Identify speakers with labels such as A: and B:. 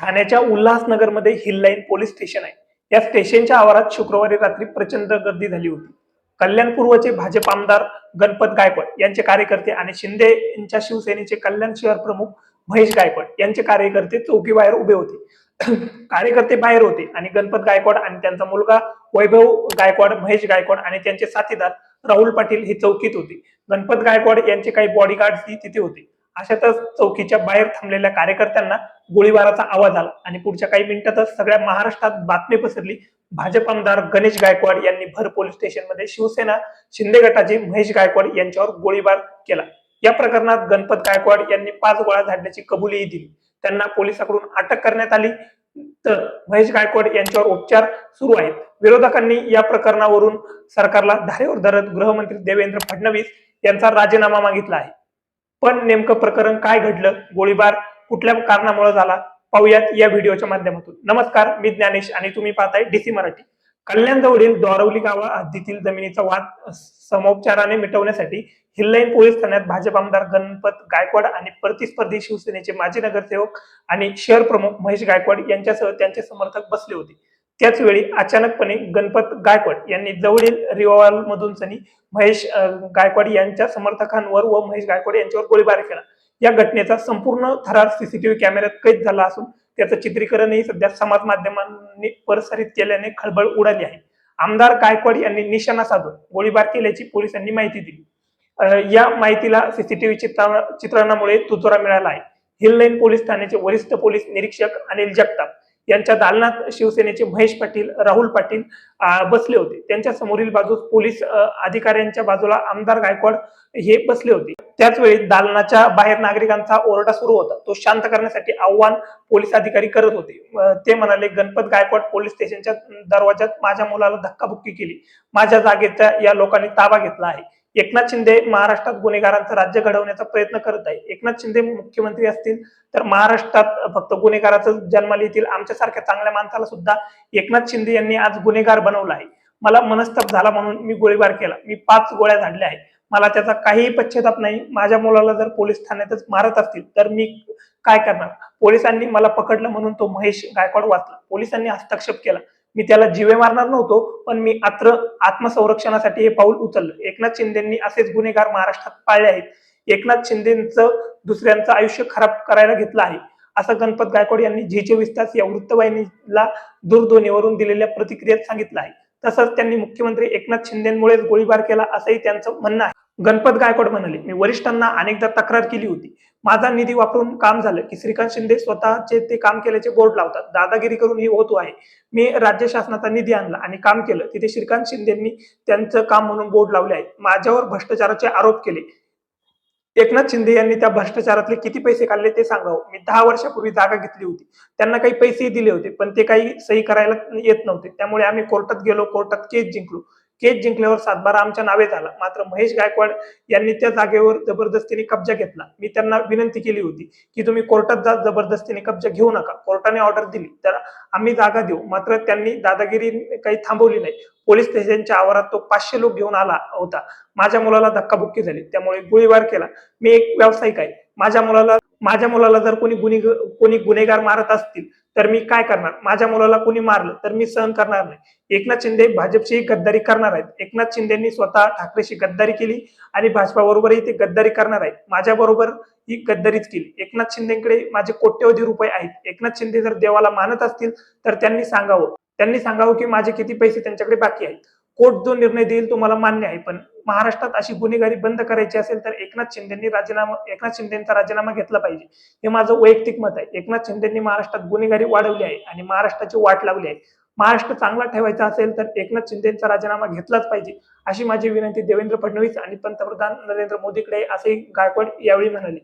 A: ठाण्याच्या उल्हासनगरमध्ये hill line police station आहे. या स्टेशनच्या आवारात शुक्रवारी रात्री प्रचंड गर्दी झाली होती. कल्याण पूर्वचे भाजप आमदार गणपत गायकवाड यांचे कार्यकर्ते आणि शिंदे यांच्या शिवसेनेचे कल्याण शहर प्रमुख महेश गायकवाड यांचे कार्यकर्ते चौकीबाहेर उभे होते. कार्यकर्ते बाहेर होते आणि गणपत गायकवाड आणि त्यांचा मुलगा वैभव गायकवाड महेश गायकवाड आणि त्यांचे साथीदार राहुल पाटील ही चौकीत होते. गणपत गायकवाड यांचे काही बॉडीगार्ड तिथे होते. अशातच चौकीच्या बाहेर थांबलेल्या कार्यकर्त्यांना गोळीबाराचा आवाज आला आणि पुढच्या काही मिनिटातच सगळ्या महाराष्ट्रात बातमी पसरली. भाजप आमदार गणेश गायकवाड यांनी भर पोलीस स्टेशनमध्ये शिवसेना शिंदे गटाचे महेश गायकवाड यांच्यावर गोळीबार केला. या प्रकरणात गणपत गायकवाड यांनी पाच गोळ्या झाडण्याची कबुलीही दिली. त्यांना पोलिसांकडून अटक करण्यात आली. तर महेश गायकवाड यांच्यावर उपचार सुरू आहेत. विरोधकांनी या प्रकरणावरून सरकारला धारेवर धरत गृहमंत्री देवेंद्र फडणवीस यांचा राजीनामा मागितला आहे. पण नेमकं प्रकरण काय घडलं? गोळीबार कुठल्या कारणामुळे झाला? पाहूयात या व्हिडिओच्या माध्यमातून. नमस्कार मी ज्ञानेश आणि तुम्ही पाहताय डीसी मराठी. कल्याण जवळील दोरवली गावा हद्दीतील जमिनीचा वाद समोपचाराने मिटवण्यासाठी हिल्लाईन पोलीस ठाण्यात भाजप आमदार गणपत गायकवाड आणि प्रतिस्पर्धी शिवसेनेचे माजी नगरसेवक आणि शहर प्रमुख महेश गायकवाड यांच्यासह त्यांचे समर्थक बसले होते. त्याच वेळी अचानकपणे गणपत गायकवाड यांनी जवळील रिवाल मधून सनी महेश गायकवाड यांच्या समर्थकांवर व महेश गायकवाड यांच्यावर गोळीबार केला. या घटनेचा संपूर्ण थरार सीसीटीव्ही कॅमेऱ्यात कैद झाला असून त्याचं चित्रीकरणही सध्या समाज माध्यमांनी प्रसारित केल्याने खळबळ उडाली आहे. आमदार गायकवाड यांनी निशाणा साधून गोळीबार केल्याची पोलिसांनी माहिती दिली. या माहितीला सीसीटीव्ही चित्रणामुळे तुतोरा मिळाला आहे. हिल लाईन पोलीस ठाण्याचे वरिष्ठ पोलीस निरीक्षक अनिल जगताप यांच्या दालनात शिवसेनेचे महेश पाटील राहुल पाटील बसले होते. त्यांच्या समोरील बाजूस पोलीस अधिकाऱ्यांच्या बाजूला आमदार गायकवाड हे बसले होते. त्याच वेळी दालनाच्या बाहेर नागरिकांचा ओरडा सुरू होता. तो शांत करण्यासाठी आव्हान पोलीस अधिकारी करत होते. ते म्हणाले गणपत गायकवाड पोलीस स्टेशनच्या दरवाज्यात माझ्या मुलाला धक्काबुक्की केली. माझ्या जागेचा या लोकांनी ताबा घेतला आहे. एकनाथ शिंदे महाराष्ट्रात गुन्हेगारांचं राज्य घडवण्याचा प्रयत्न करत आहे एकनाथ शिंदे मुख्यमंत्री असतील तर महाराष्ट्रात फक्त गुन्हेगाराचं जन्माला येतील आमच्यासारख्या चांगल्या माणसाला सुद्धा एकनाथ शिंदे यांनी आज गुन्हेगार बनवला आहे. मला मनस्ताप झाला म्हणून मी गोळीबार केला. मी पाच गोळ्या झाडल्या आहेत. मला त्याचा काहीही पश्चाताप नाही. माझ्या मुलाला जर पोलीस ठाण्यातच मारत असतील तर मी काय करणार? पोलिसांनी मला पकडलं म्हणून तो महेश गायकवाड वाचला. पोलिसांनी हस्तक्षेप केला. मी त्याला जीवे मारणार नव्हतो पण मी आत्र आत्मसंरक्षणासाठी हे पाऊल उचललं. एकनाथ शिंदेंनी असेच गुन्हेगार महाराष्ट्रात पाळले आहेत. एकनाथ शिंदेचं दुसऱ्यांचं आयुष्य खराब करायला घेतलं आहे. असं गणपत गायकवाड यांनी झी चोवीस तास या वृत्तवाहिनीला दूरध्वनीवरून दिलेल्या प्रतिक्रियेत सांगितलं आहे. तसंच त्यांनी मुख्यमंत्री एकनाथ शिंदेमुळेच गोळीबार केला असंही त्यांचं म्हणणं आहे. गणपत गायकवाड म्हणाले मी वरिष्ठांना अनेकदा तक्रार केली होती. माझा निधी वापरून काम झालं की श्रीकांत शिंदे स्वतःचे ते काम केल्याचे बोर्ड लावतात. दादागिरी करून हे होतो आहे. मी राज्य शासनाचा निधी आणला आणि काम केलं. तिथे श्रीकांत शिंदेंनी त्यांचं काम म्हणून बोर्ड लावले आहे. माझ्यावर भ्रष्टाचाराचे आरोप केले. एकनाथ शिंदे यांनी त्या भ्रष्टाचारातले किती पैसे काढले ते सांगावं. मी दहा वर्षापूर्वी जागा घेतली होती. त्यांना काही पैसेही दिले होते पण ते काही सही करायला येत नव्हते. त्यामुळे आम्ही कोर्टात गेलो कोर्टात केस जिंकलो. केस जिंकल्यावर सातबारा आमच्या नावे झाला. मात्र महेश गायकवाड यांनी त्या जागेवर जबरदस्तीने कब्जा घेतला. मी त्यांना विनंती केली होती की तुम्ही कोर्टात जा जबरदस्तीने कब्जा घेऊ नका. कोर्टाने ऑर्डर दिली. तर आम्ही जागा देऊ. मात्र त्यांनी दादागिरी काही थांबवली नाही. पोलीस स्टेशनच्या आवारात तो पाचशे लोक घेऊन आला होता. माझ्या मुलाला धक्काबुक्की झाली. त्यामुळे गोळीबार केला. मी एक व्यावसायिक आहे. माझ्या मुलाला माझ्या मुलाला जर कोणी गुन्हे कोणी गुन्हेगार मारत असतील तर मी काय करणार? माझ्या मुलाला कोणी मारलं तर मी सहन करणार नाही. एकनाथ शिंदे भाजपशी गद्दारी करणार आहेत. एकनाथ शिंदेनी स्वतः ठाकरेशी गद्दारी केली आणि भाजपाबरोबरही ते गद्दारी करणार आहेत. माझ्या बरोबर ही गद्दारीच केली. एकनाथ शिंदेकडे माझे कोट्यवधी रुपये आहेत. एकनाथ शिंदे जर देवाला मानत असतील तर त्यांनी सांगावं. त्यांनी सांगावं की माझे किती पैसे त्यांच्याकडे बाकी आहेत. कोर्ट जो निर्णय देईल तो मला मान्य आहे. पण महाराष्ट्रात अशी गुन्हेगारी बंद करायची असेल तर एकनाथ शिंदेनी राजीनामा एकनाथ शिंदेचा राजीनामा घेतला पाहिजे. हे माझं वैयक्तिक मत आहे. एकनाथ शिंदेनी महाराष्ट्रात गुन्हेगारी वाढवली आहे आणि महाराष्ट्राची वाट लावली आहे. महाराष्ट्र चांगला ठेवायचा असेल तर एकनाथ शिंदेचा राजीनामा घेतलाच पाहिजे अशी माझी विनंती देवेंद्र फडणवीस आणि पंतप्रधान नरेंद्र मोदीकडे असे गायकवाड यावेळी म्हणाले.